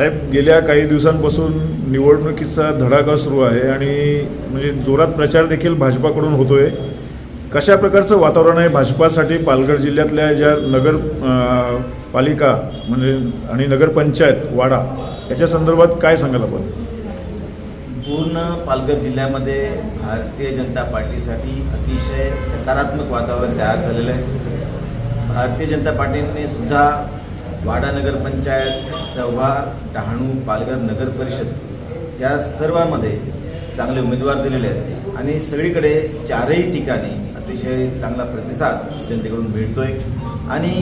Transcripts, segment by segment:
साहेब गेल्या काही दिवसांपासून निवडणुकीचा धडाका सुरू आहे आणि म्हणजे जोरात प्रचार देखील भाजपाकडून होतोय. कशा प्रकारचं वातावरण आहे भाजपासाठी? पालघर जिल्ह्यातल्या ज्या नगर पालिका म्हणजे आणि नगरपंचायत वाडा याच्या संदर्भात काय सांगाल आपण? पूर्ण पालघर जिल्ह्यामध्ये भारतीय जनता पार्टीसाठी अतिशय सकारात्मक वातावरण तयार झालेलं आहे. भारतीय जनता पार्टीने सुद्धा वाडा नगरपंचायत चव्हार डहाणू पालघर नगर परिषद या सर्वांमध्ये चांगले उमेदवार दिलेले आहेत. आणि सगळीकडे चारही ठिकाणी अतिशय चांगला प्रतिसाद जनतेकडून मिळतोय. आणि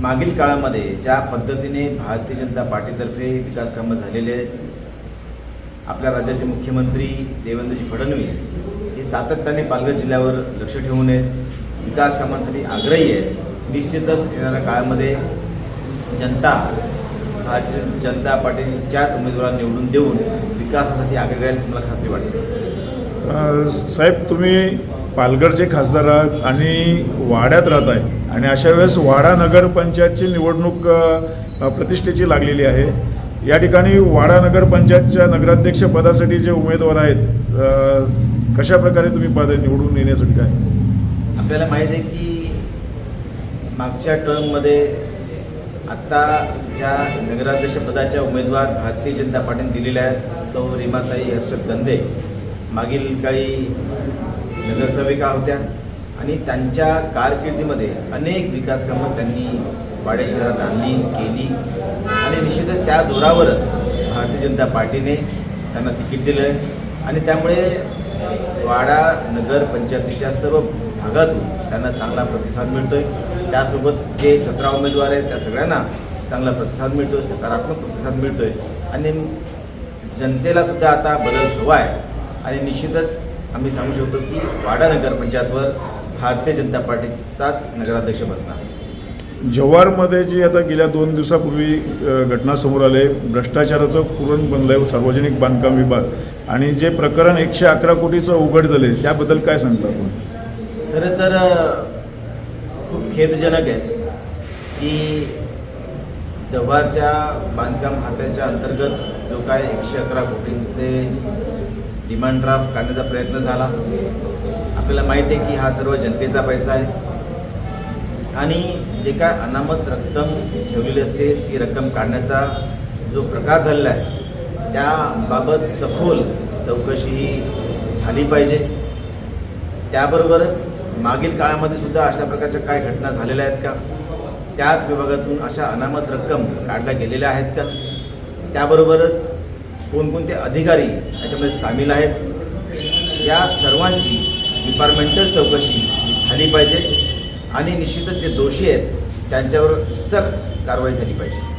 मागील काळामध्ये ज्या पद्धतीने भारतीय जनता पार्टीतर्फे विकास कामं झालेले आहेत आपल्या राज्याचे मुख्यमंत्री देवेंद्रजी फडणवीस हे सातत्याने पालघर जिल्ह्यावर लक्ष ठेवून आहेत. विकास कामांसाठी आग्रही आहे निश्चितच येणाऱ्या काळामध्ये जनता भारतीय जनता पार्टीच्याच उमेदवारांना निवडून देऊन विकासासाठी आग्रही राहील मला खात्री वाटते. साहेब तुम्ही पालघरचे खासदार आहात आणि वाड्यात राहत आहे. आणि अशा वेळेस वाडा नगरपंचायतची निवडणूक प्रतिष्ठेची लागलेली आहे. या ठिकाणी वाडा नगरपंचायतच्या नगराध्यक्ष पदासाठी जे उमेदवार आहेत कशा प्रकारे तुम्ही पद निवडून येण्यासाठी काय? आपल्याला माहीत आहे की मागच्या टर्ममध्ये आत्ता ज्या नगराध्यक्षपदाच्या उमेदवार भारतीय जनता पार्टीने दिलेल्या आहेत सौ रीमाताई हर्षद गंधे मागील काही नगरसेविका होत्या आणि त्यांच्या कारकिर्दीमध्ये अनेक विकास कामं त्यांनी वाडे शहरात आणली केली. आणि निश्चितच त्या जोरावरच भारतीय जनता पार्टीने त्यांना तिकीट दिलं आहे. आणि त्यामुळे वाडा नगर पंचायतीच्या सर्व भागातून त्यांना चांगला प्रतिसाद मिळतो आहे त्यासोबत जे सतरा उमेदवार आहेत त्या सगळ्यांना चांगला प्रतिसाद मिळतोय सकारात्मक प्रतिसाद मिळतोय. आणि जनतेला सुद्धा आता बदल हवा आहे. आणि निश्चितच आम्ही सांगू शकतो की वाडा नगर पंचायतवर भारतीय जनता पार्टीचाच नगराध्यक्ष बसणार. जव्हारमध्ये जी आता गेल्या दोन दिवसापूर्वी घटना समोर आले भ्रष्टाचाराचं पुरण बनलं आहे सार्वजनिक बांधकाम विभाग. आणि जे प्रकरण एकशे अकरा कोटीचं उघड झाले त्याबद्दल काय सांगता आपण? खरं तर खूप खेदजनक आहे की जव्हारच्या बांधकाम खात्याच्या अंतर्गत जो काय एकशे अकरा कोटींचे डिमांड ड्राफ्ट काढण्याचा प्रयत्न झाला. आपल्याला माहिती आहे की हा सर्व जनतेचा पैसा आहे. आणि जे काय अनामत रक्कम ठेवलेली असते ती रक्कम काढण्याचा जो प्रकार झालेला आहे त्याबाबत सखोल चौकशी ही झाली पाहिजे. त्याबरोबरच मागील काळामध्ये सुद्धा अशा प्रकारच्या काय घटना झालेल्या आहेत का? त्याच विभागातून अशा अनामत रक्कम काढल्या गेलेल्या आहेत का? त्याबरोबरच कोणकोणते अधिकारी याच्यामध्ये सामील आहेत? या सर्वांची डिपार्टमेंटल चौकशी झाली पाहिजे आणि निश्चितच जे दोषी आहेत त्यांच्यावर सक्त कारवाई झाली पाहिजे.